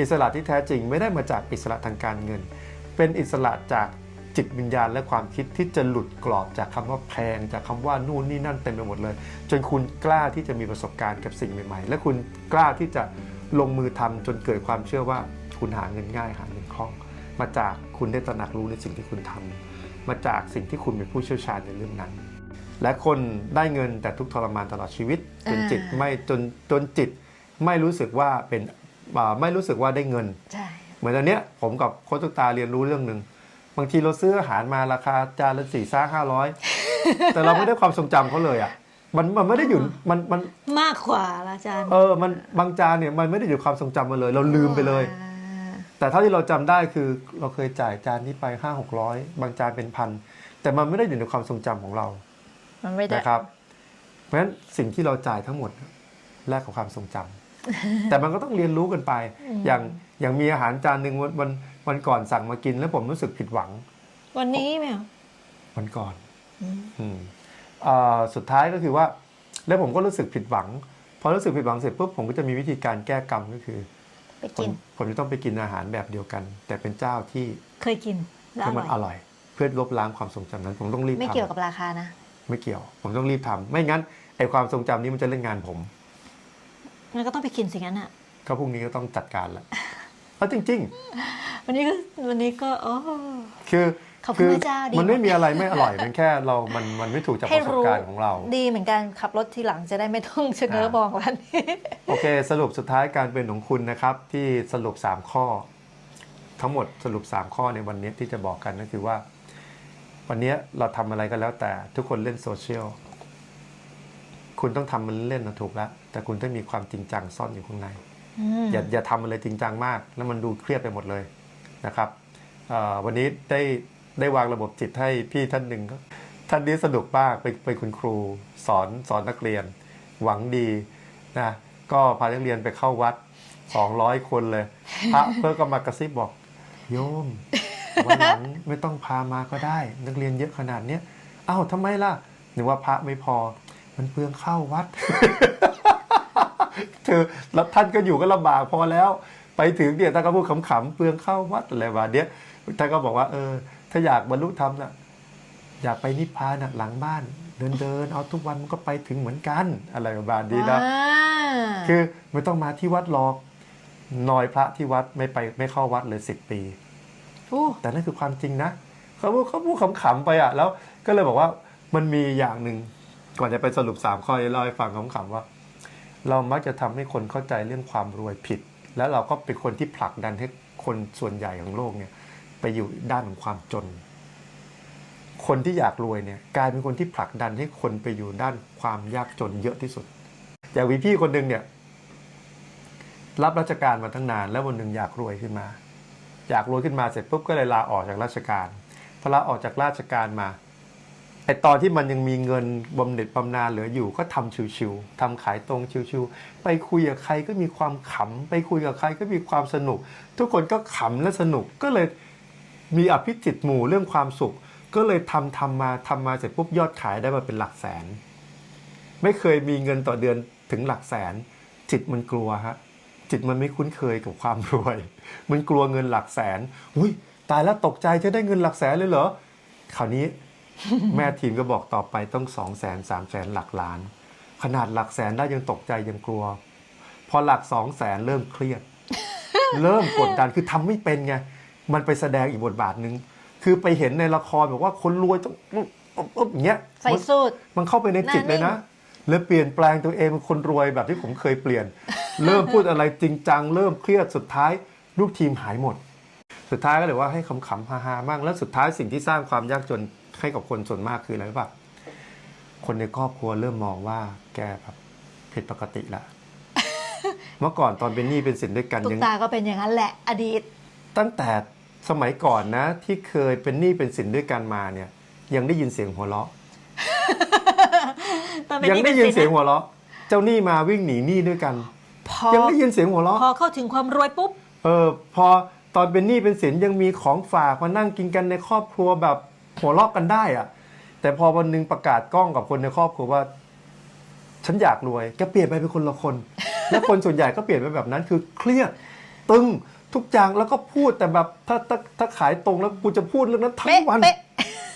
อิสระที่แท้จริงไม่ได้มาจากอิสระทางการเงิน เป็นอิสระจากจิตวิญญาณและความคิดที่จะหลุดกรอบจากคำว่าแพงจากคำว่านู่นนี่นั่นเต็มไปหมดเลย จนคุณกล้าที่จะมีประสบการณ์กับสิ่งใหม่ ๆ และคุณกล้าที่จะลงมือทำจนเกิดความเชื่อว่าคุณหาเงินง่ายหาเงินคล่อง มาจากคุณได้ตระหนักรู้ในสิ่งที่คุณทำมาจากสิ่งที่คุณเป็นผู้เชี่ยวชาญในเรื่องนั้น และคนได้เงินแต่ทุกทรมานตลอดชีวิตจนจิตไม่จนจนจิตไม่รู้สึกว่าเป็น ไม่รู้สึกว่าได้เงินใช่เหมือนตอนเนี้ยผมกับโค้ชตุ๊กตาเรียนรู้เรื่องหนึ่งบางทีเราซื้ออาหารมาราคาจานละสี่ซ่าห้าร้อยแต่เราไม่ได้ความทรงจำเขาเลยอะมันมันไม่ได้อยู่มันมันมากกว่าละอาจารย์เออมันบางจานเนี่ยมันไม่ได้อยู่ความทรงจำมาเลย เราลืมไปเลย อ่าแต่เท่าที่เราจำได้คือเราเคยจ่ายจานนี้ไปห้าหกร้อยบางจานเป็นพันแต่มันไม่ได้อยู่ในความทรงจำของเรา มันไม่ได้นะครับ เพราะฉะนั้นสิ่งที่เราจ่ายทั้งหมดแลกกับความทรงจำ แต่มันก็ต้องเรียนรู้กันไป อย่างอย่างมีอาหารจานหนึ่งวันวันวันก่อนสั่งมากิน แล้วผมรู้สึกผิดหวัง วันนี้ไหมอะวันก่อนอืมอืมเอ่อสุดท้ายก็คือว่า แล้วผมก็รู้สึกผิดหวัง พอรู้สึกผิดหวังเสร็จปุ๊บผมก็จะมีวิธีการแก้กรรมก็คือ ไปผมกินผมจะต้องไปกินอาหารแบบเดียวกัน แต่เป็นเจ้าที่เคยกินแล้วที่อมันร่ออย ร่อย เพื่อลบล้างความทรงจำนั้น ผมต้องรีบไม่ทำเกี่ยวกับราคานะ ไม่เกี่ยว ผมต้องรีบทำไม่งั้นไอความทรงจำนี้มันจะเล่นงานผม งั้นก็ต้องไปกินสิงั้นอะ ก็พรุ่งนี้ก็ต้องจัดการแล้วเพราะจริง วันนี้ก็วันนี้ก็โอ้ ๆ คือขอบคุณพระเจ้าดี มันไม่มีอะไรไม่อร่อยมันแค่เรา มันมันไม่ถูกจากประสบการณ์ของเรา ดีเหมือนกันขับรถทีหลังจะได้ไม่ต้องชะเง้ออ่ามมองร้านนี้ โอเค สรุปสุดท้ายการเป็นของคุณนะครับ ที่สรุป 3 ข้อ ทั้งหมดสรุป 3 ข้อในวันนี้ที่จะบอกกันก็คือว่า วันนี้เราทำอะไรก็แล้วแต่ทุกคนเล่นโซเชียล คุณต้องทำมันเล่นนะถูกแล้ว แต่คุณต้องมีความจริงจังซ่อนอยู่ข้างในมอย่าอย่าทำอะไรจริงจังมาก แล้วมันดูเครียดไปหมดเลยนะครับเอ่อวันนี้ได้ได้วางระบบจิตให้พี่ท่านหนึ่งก็ท่านนี้สนุกมากเป็นเป็นคุณครูสอนสอนนักเรียน หวังดีนะก็พานักเรียนไปเข้าวัด200คนเลยพระเพื่อก็มากระซิบบอก โยมวันหลังไม่ต้องพามาก็ได้ นักเรียนเยอะขนาดเนี้ยอ้าวทำไมล่ะนึกว่าพระไม่พอ มันเปลืองเข้าวัด เธอแล้วท่านก็อยู่ก็ลำบากพอแล้ว ไปถึงเนี่ยท่านก็พูดขำๆเปลืองเข้าวัดอะไรแบบเนี้ยท่านก็บอกว่าเออ ถ้าอยากบรรลุธรรมน่ะอยากไปนิพพานน่ะหลังบ้าน เดินเดินๆเอาทุกวันมันก็ไปถึงเหมือนกันอะไรประมาณนี้นะอ่าคือไม่ต้องมาที่วัดหรอกนอยพระที่วัดไม่ไปไม่เข้าวัดเลยสิบปีโอ้แต่นั่นคือความจริงนะเขาพูดเขาพูดขำๆไปอะ แล้วก็เลยบอกว่ามันมีอย่างหนึ่ง ก่อนจะไปสรุปสามข้อเล่าให้ฟังขำๆว่า เรามักจะทำให้คนเข้าใจเรื่องความรวยผิด แล้วเราก็เป็นคนที่ผลักดันให้คนส่วนใหญ่ของโลกเนี่ยไปอยู่ด้านของความจน คนที่อยากรวยเนี่ยกลายเป็นคนที่ผลักดันให้คนไปอยู่ด้านความยากจนเยอะที่สุด อย่างวีพี่คนหนึ่งเนี่ยรับราชการมาตั้งนาน แล้ววันหนึ่งอยากรวยขึ้นมา อยากรวยขึ้นมาเสร็จปุ๊บก็เลยลาออกจากราชการพอลาออกจากราชการมา ไอตอนที่มันยังมีเงินบำเหน็จบำนาญเหลืออยู่ก็ทำชิวๆทำขายตรงชิวๆไปคุยกับใครก็มีความขำไปคุยกับใครก็มีความสนุก ทุกคนก็ขำและสนุกก็เลยมีอภิจิตหมู่เรื่องความสุข ก็เลยทำทำมาทำมาเสร็จปุ๊บยอดขายได้มาเป็นหลักแสน ไม่เคยมีเงินต่อเดือนถึงหลักแสน จิตมันกลัวฮะจิตมันไม่คุ้นเคยกับความรวย มันกลัวเงินหลักแสนอุ้ยตายแล้วตกใจจะได้เงินหลักแสนเลยเหรอคราวนี้ แม่ทีมก็บอกต่อไปต้องสองแสนสามแสนหลักล้าน ขนาดหลักแสนได้ยังตกใจยังกลัว พอหลักสองแสนเริ่มเครียด เริ่มกดดันคือทำไม่เป็นไงมันไปแสดงอีกบทบาทหนึ่งคือไปเห็นในละครบอกว่าคนรวยต้องอุ๊บอุ๊บอุ๊บอย่างเงี้ยใส่สูตรมันเข้าไปในจิตเลยนะแล้วเปลี่ยนแปลงตัวเองเป็นคนรวยแบบที่ผมเคยเปลี่ยน เริ่มพูดอะไรจริงจัง เริ่มเครียดสุดท้ายลูกทีมหายหมด สุดท้ายก็เลยว่าให้ขำๆฮาๆมากแล้วสุดท้ายสิ่งที่สร้างความยากจน ให้กับคนส่วนมากคืออะไรรู้ป่ะคนในครอบครัวเริ่มมองว่าแกแบบผิดปกติละ เมื่อก่อนตอนเป็นหนี้เป็นสินด้วยกันตุ๊ยักง ตาก็เป็นอย่างนั้นแหละ อดีต ตั้งแต่สมัยก่อนนะ ที่เคยเป็นหนี้เป็นสินด้วยกันมาเนี่ย ยังได้ยินเสียงหัวเราะ ตอนเป็นยังหนี้ได้เป็นยินสินเสียงนะหัวเราะ เจ้าหนี้มาวิ่งหนีหนี้ด้วยกัน พอยังได้ยินเสียงหัวเราะ พอเข้าถึงความรวยปุ๊บ เออพอตอนเป็นหนี้เป็นสินยังมีของฝากมานั่งกินกันในครอบครัวแบบ หัวเราะกันได้อะแต่พอวันหนึงประกาศกล้องกับคนในครอบครัวว่า ฉันอยากรวยแกเปลี่ยนไปเป็นคนละคน และคนส่วนใหญ่ก็เปลี่ยนไปแบบนั้นคือเครียดตึงทุกอย่างแล้วก็พูดแต่แบบถ้าถ้าถ้าขายตรงแล้วกูจะพูดเรื่องนั้นทั้งเป๊ะวัน เป๊ะ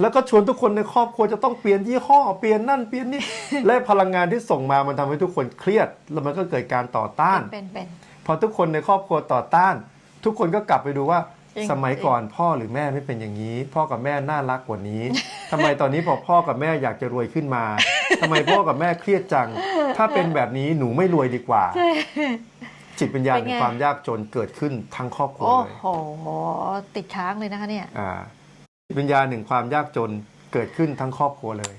แล้วก็ชวนทุกคนในครอบครัวจะต้องเปลี่ยนยี่ห้อเปลี่ยนนั่นเปลี่ยนนี่ และพลังงานที่ส่งมามันทำให้ทุกคนเครียด แล้วมันก็เกิดการต่อต้าน เป็นเป็น พอทุกคนในครอบครัวต่อต้าน ทุกคนก็กลับไปดูว่าจริง สมัยก่อนพ่อหรือแม่ไม่เป็นอย่างนี้ พ่อกับแม่น่ารักกว่านี้ทำไมตอนนี้พอพ่อกับแม่อยากจะรวยขึ้นมาทำไมพ่อกับแม่เครียดจัง ถ้าเป็นแบบนี้หนูไม่รวยดีกว่า จิตวิญญาณเป็นในไงความยากจนเกิดขึ้นทั้งครอบครัวโอ้เลยโหติดค้างเลยนะคะเนี่ยอ่าจิตวิญญาณหนึ่งความยากจนเกิดขึ้นทั้งครอบครัวเลย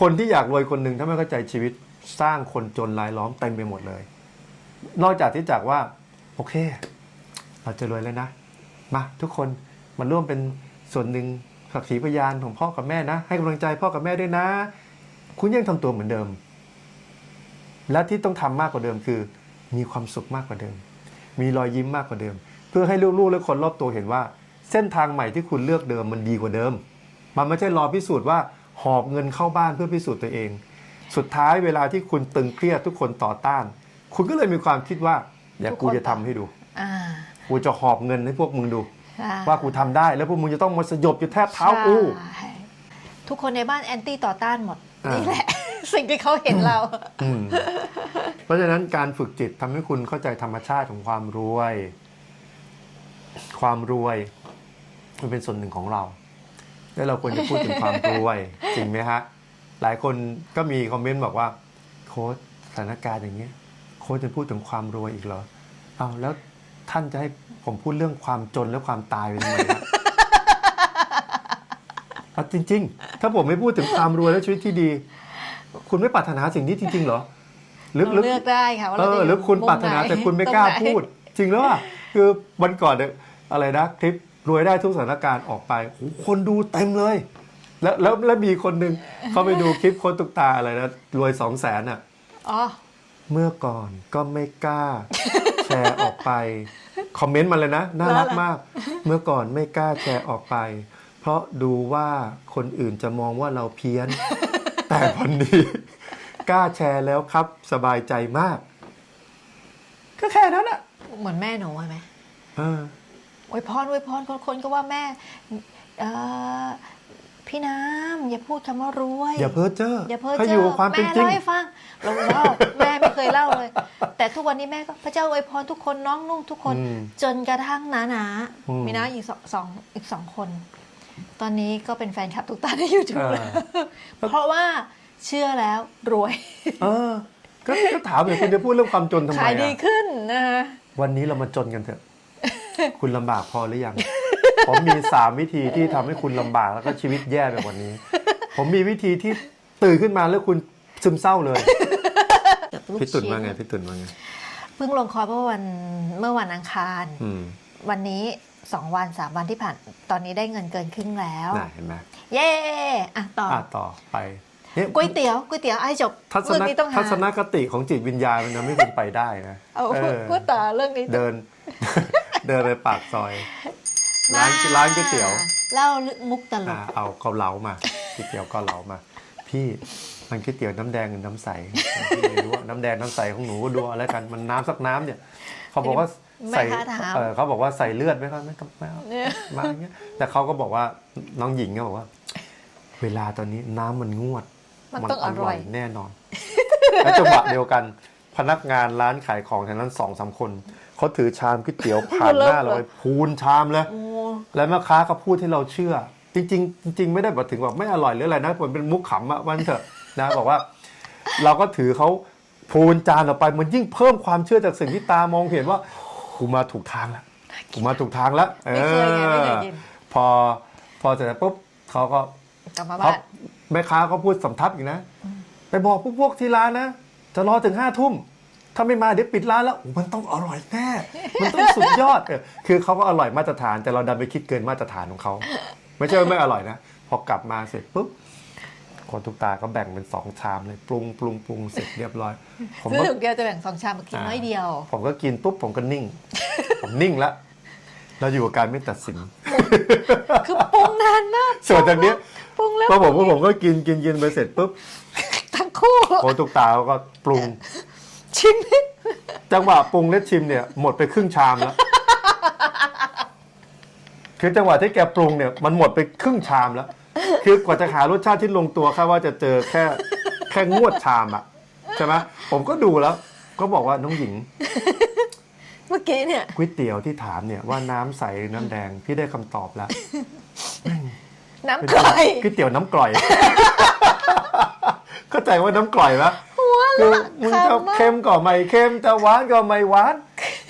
คนที่อยากรวยคนหนึ่งถ้าไม่เข้าใจชีวิตสร้างคนจนรายล้อมเต็มไปหมดเลย นอกจากที่จากว่า โอเค เราจะรวยแล้วนะ มาทุกคนมาร่วมเป็นส่วนหนึ่งสักขีพยานของพ่อกับแม่นะ ให้กำลังใจพ่อกับแม่ด้วยนะ คุณยังทำตัวเหมือนเดิม และที่ต้องทำมากกว่าเดิมคือ มีความสุขมากกว่าเดิม มีรอยยิ้มมากกว่าเดิม เพื่อให้ลูกๆและคนรอบตัวเห็นว่า เส้นทางใหม่ที่คุณเลือกเดิมมันดีกว่าเดิม มันไม่ใช่รอพิสูจน์ว่าหอบเงินเข้าบ้านเพื่อพิสูจน์ตัวเอง สุดท้ายเวลาที่คุณตึงเครียดทุกคนต่อต้าน คุณก็เลยมีความคิดว่าเดี๋ยวกูจะทำให้ดู กูจะหอบเงินให้พวกมึงดูใช่ว่ากูทำได้แล้วพวกมึงจะต้องมาสยบอยู่แทบเท้ากูใช่ทุกคนในบ้านแอนตี้ต่อต้านหมดอ่านี่นี่แหละ สิ่งที่เขาเห็นเราอืมเพราะฉะนั้นการฝึกจิตทำให้คุณเข้าใจธรรมชาติของความรวย ความรวยมันเป็นส่วนหนึ่งของเรา แล้วเราควรจะพูดถึงความรวย จริงไหมฮะ หลายคนก็มีคอมเมนต์บอกว่า โค้ดสถานการณ์อย่างเงี้ย โค้ดจะพูดถึงความรวยอีกเหรอ เอาแล้ว ท่านจะให้ผมพูดเรื่องความจนและความตายไปทำไมฮะเอาจริง ๆ ถ้าผมไม่พูดถึงความรวยและชีวิตที่ดี คุณไม่ปรารถนาสิ่งนี้จริง ๆ เหรอเราเลือกได้ค่ะว่าเอเราอจะยู่หรือคุณมุมปรารถนาไหแต่คุณไม่กล้าตรงหนพูด จริงแล้วอะคือวันก่อนเนี่ยอะไรนะคลิปรวยได้ทุกสถานการณ์ออกไปโอ้โหคนดูเต็มเลย แล้วแล้วแล้วมีคนหนึ่งเขาไปดูคลิปคนตุกตาอะไรนะรวยสองแสนอะอ๋อเมื่อก่อนก็ไม่กล้า แชร์ออกไป คอมเมนต์มาเลยนะ น่ารักมาก เมื่อก่อนไม่กล้าแชร์ออกไป เพราะดูว่าคนอื่นจะมองว่าเราเพี้ยน แต่วันนี้กล้าแชร์แล้วครับ สบายใจมาก ก็แค่นั้นอะเหมือนแม่หนูใช่ไหมเอออวยพรอวยพรคนคนก็ว่าแม่ เออพี่น้ำ อย่าพูดคำว่ารวยอย่าเพ้อเจ้ออย่าเพ้อให้เจ้อยู่กับความเป็นแม่จริงเล่าให้ฟังเราเล่าแม่ไม่เคยเล่าเลย แต่ทุกวันนี้แม่ก็พระเจ้าอวยพรทุกคนน้องนุ่งทุกคน อืมจนกระทั่งนานาอืม มีน้าอีกสองสองอีกสองคน ตอนนี้ก็เป็นแฟนคลับทุกตาในยูทูบเออเพราะว่าเชื่อแล้วรวยเออก็ก็ถามเลยคุณจะพูดเรื่องความจนทำไมขายดีอะขึ้นนะคะวันนี้เรามาจนกันเถอะ คุณลำบากพอหรือยัง ผมมีสามวิธีที่ทำให้คุณลำบากแล้วก็ชีวิตแย่แบบวันนี้ ผมมีวิธีที่ตื่นขึ้นมาแล้วคุณซึมเศร้าเลยลูกพี่ตุ่นชิ้ว่าไงพี่ตุ่นว่าไงเพิ่งลงคอร์สเมื่อวันเมื่อวันอังคาร อืมวันนี้สองวันสามวันที่ผ่าน ตอนนี้ได้เงินเกินครึ่งแล้ว น่ะเห็นไหมเย้อะต่ออะต่อไปเนี่ยก๋วยเตี๋ยวก๋วยเตี๋ยวไอ้จบทัศเรื่องนนี้ต้องหาทัศนคติของจิตวิญญาณมันทำให้คุณไปได้นะเอาเออพูดต่อเรื่องนี้เดิน เดินไปปากซอย ร้านร้านก๋วยเตี๋ยว เล่ามุกตลอะกเอาเกาเหลามา ก๋วยเตี๋ยวเกาเหลามา พี่มันก๋วยเตี๋ยวน้ำแดงหรือน้ำใสพี่ไม่รู้ว่าน้ำแดงน้ำใสของหนูก็ดูเอาแล้วกันมันน้ำสักน้ำเนี่ย เขาบอกว่าใส่แม่ค้าถาม เออเขาบอกว่าใส่เลือดไหมครับไม่ต้องไม่เอา เนี่ยมาอย่างเงี้ยแต่เขาก็บอกว่าน้องหญิงก็บอกว่า เวลาตอนนี้น้ำมันงวดมันต้องอร่อย แน่นอน และจังหวะเดียวกัน พนักงานร้านขายของแถวนั้นสองสามคนเขาถือชามก๋วยเตี๋ยวผ่านหน้าเราไปพูนชามเลย โอ้ แล้วแม่ค้าก็พูดให้เราเชื่อ จริงๆจริง ๆ ไม่ได้บอกถึงแบบไม่อร่อยหรืออะไรนะมันเป็นมุกขำอะวันเถอะนะบอกว่า เราก็ถือเขาพูนจานออกไปมันยิ่งเพิ่มความเชื่อจากสิ่งที่ตามองเห็นว่ากูมาถูกทางแล้วกูมาถูกทางแล้วไม่เคยไงไม่เคยกินพอพอเสร็จแล้วปุ๊บเขาก็กลับมาเขาบ้านแม่ค้าเขาพูดสำทับอีกนะไปบอกพวกพวกที่ร้านนะจะรอถึงห้าทุ่มถ้าไม่มาเดี๋ยวปิดร้านแล้วโอ้มันต้องอร่อยแน่ มันต้องสุดยอดเออคือเขาก็อร่อยมาตรฐานแต่เราดันไปคิดเกินมาตรฐานของเขา ไม่ใช่ว่าไม่อร่อยนะ พอกลับมาเสร็จปุ๊บคนทุกตาก็แบ่งเป็นสองชามเลยปรุงปรุงปรุงเสร็จเรียบร้อย ผมซื้อก็ถุงเดียวจะแบ่งสองชามมากินน้อยเดียว ผมก็กินปุ๊บผมก็นิ่ง ผมนิ่งแล้วเราอยู่กับการไม่ตัดสิน คือปรุงนานมากส่วนจากเนี้ยปรุงแล้วพอผมก็ผมก็กินกินกินไปเสร็จปุ๊บทั้งคู่โคตุกตาเขาก็ปรุงชิมนิดจังหวะปรุงและชิมเนี่ย หมดไปครึ่งชามแล้ว คือจังหวะที่แกปรุงเนี่ยมันหมดไปครึ่งชามแล้ว คือกว่าจะหารสชาติที่ลงตัวแค่ว่าจะเจอแค่แค่งวดชามอะใช่ไหมผมก็ดูแล้ว ก็บอกว่าน้องหญิงเมื่อกี้เนี่ยก๋วยเตี๋ยวที่ถามเนี่ยว่าน้ำใสหรือน้ำแดงพี่ได้คำตอบแล้วน้ำกร่อยก๋วยเตี๋ยวน้ำกร่อย เข้าใจว่าน้ำกร่อยไหมคือมึงจะขำมากเค็มก็ไม่เค็มจะหวานก็ไม่หวาน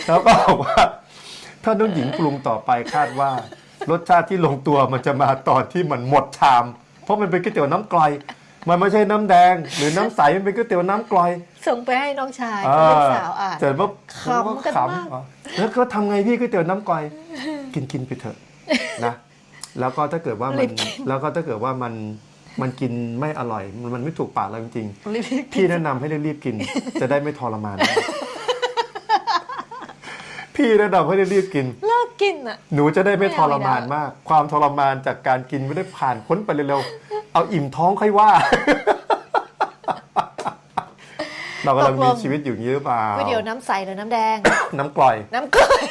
แล้วก็บอกว่า ถ้าน้องหญิงปรุงต่อไปคาดว่า รสชาติที่ลงตัวมันจะมาตอนที่มันหมดชาม เพราะมันเป็นก๋วยเตี๋ยวน้ำกร่อย มันไม่ใช่น้ำแดง หรือน้ำใสมันเป็นก๋วยเตี๋ยวน้ำกร่อยส่งไปให้น้องชายอ่าลูกสาวอ่านเสร็จปุ๊บขำผมก็กันขมากำอ๋อแล้วก็ทำไงพี่ก๋วยเตี๋ยวน้ำกร่อย กินกินไปเถอะนะแล้วก็ถ้าเกิดว่ามันแล้วก็ถ้าเกิดว่ามันมันกินไม่อร่อย มันมันไม่ถูกปากเราจริงรีบๆพี่แนะนำให้รีบๆกิน จะได้ไม่ทรมาน พี่แนะนำให้รีบๆกิน เลิกกินอะ หนูจะได้ไม่ไม่ทเอารมานไม่ได้มาก ความทรมานจากการกินไม่ได้ผ่านพ้นไปเร็วๆเอาอิ่มท้องค่อยว่า เรากำลังมีชีวิตอยู่อย่างนี้หรือเปล่าก๋วยเตี๋ยวน้ำใสหรือน้ำแดง น้ำกร่อย น้ำกร่อย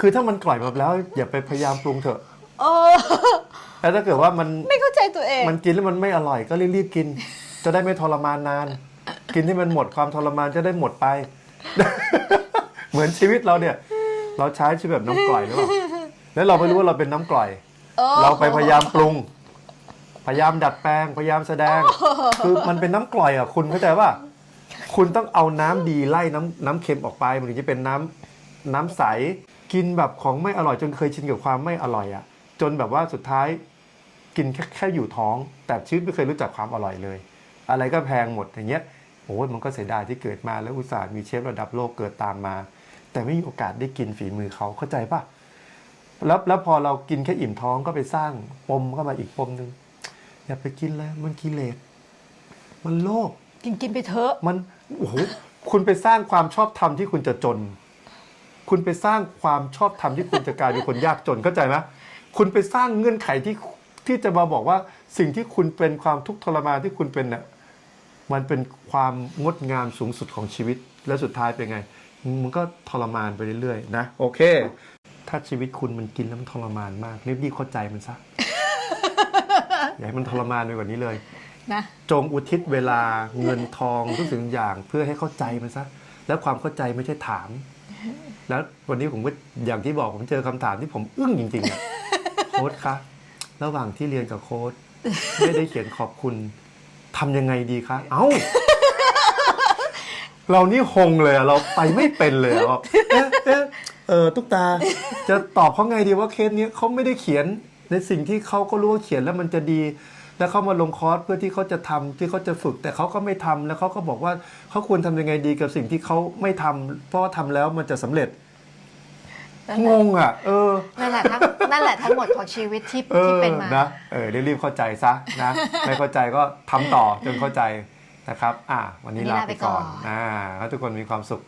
คือถ้ามันกร่อยมาแล้ว อย่าไปพยายามปรุงเถอะโอ้แล้วถ้าเกิดว่ามันไม่เข้าใจตัวเอง มันกินแล้วมันไม่อร่อยก็รีบๆกิน จะได้ไม่ทรมานนาน กินที่มันหมดความทรมานจะได้หมดไป เหมือนชีวิตเราเนี่ย เราใช้ชีวิตแบบน้ำกร่อยหรือเปล่าแล้วเราไม่รู้ว่าเราเป็นน้ำกร่อย โอ้เราไปพยายามปรุง พยายามดัดแปลง พยายามแสดง คือมันเป็นน้ำกร่อยอะคุณเข้าใจว่า คุณต้องเอาน้ำดีไล่น้ำน้ำเค็มออกไป มันถึงจะเป็นน้ำน้ำใส กินแบบของไม่อร่อยจนเคยชินกับความไม่อร่อยอะ จนแบบว่าสุดท้าย กินแค่แค่อยู่ท้อง แต่ชีวิตไม่เคยรู้จักความอร่อยเลย อะไรก็แพงหมดอย่างเงี้ย โอ้ยมันก็เสียดายที่เกิดมาแล้วอุตส่าห์มีเชฟระดับโลกเกิดตามมา แต่ไม่มีโอกาสได้กินฝีมือเขาเข้าใจปะแล้วแล้วพอเรากินแค่อิ่มท้องก็ไปสร้างปมเข้ามาอีกปมหนึ่งอย่าไปกินเลยมันกิเลสมันโลภกินกินไปเถอะมันโอ้โหคุณไปสร้างความชอบธรรมที่คุณจะจน คุณไปสร้างความชอบธรรมที่คุณจะกลายเป็นคนยากจนเข้าใจไหมคุณไปสร้างเงื่อนไขที่ที่จะมาบอกว่าสิ่งที่คุณเป็นความทุกข์ทรมานที่คุณเป็นเนี่ยมันเป็นความงดงามสูงสุดของชีวิตแล้วสุดท้ายเป็นไง มันก็ทรมานไปเรื่อยๆ นะ โอเค ถ้าชีวิตคุณมันกินแล้วมันทรมานมากรีบๆเข้าใจมันซะ อย่าให้มันทรมานไปกว่านี้เลยนะจงอุทิศเวลาเงินทองทุกสิ่งทุกอย่างเพื่อให้เข้าใจมันซะ แล้วความเข้าใจไม่ใช่ถาม แล้ววันนี้ผมก็อย่างที่บอกผมเจอคำถามที่ผมอึ้งจริงๆอะโค้ดคะระหว่างที่เรียนกับโค้ดไม่ได้เขียนขอบคุณทำยังไงดีคะ เอ้า เรานี่หงเลยอะเราไปไม่เป็นเลยอะบอกเอ๊ะเอ๊ะเออตุ๊กตา จะตอบเขาไงดีว่าเคสเนี้ยเขาไม่ได้เขียนในสิ่งที่เขาก็รู้ว่าเขียนแล้วมันจะดี แล้วเขามาลงคอร์สเพื่อที่เขาจะทำที่เขาจะฝึก แต่เขาก็ไม่ทำแล้วเขาก็บอกว่าเขาควรทำยังไงดีกับสิ่งที่เขาไม่ทำเพราะว่าทำแล้วมันจะสำเร็จนั่นแหงละงอะ เออ นั่นแหละทั้งนั่นแหละทั้งหมดของชีวิตที่เอที่อเป็นมา นะ เออรีบๆเข้าใจซะนะ ไม่เข้าใจก็ทำต่อจนเข้าใจ นะครับอะวันนี้วันนี้ลาลาไปไปก่อนก่อนอ่าให้ทุกคนมีความสุข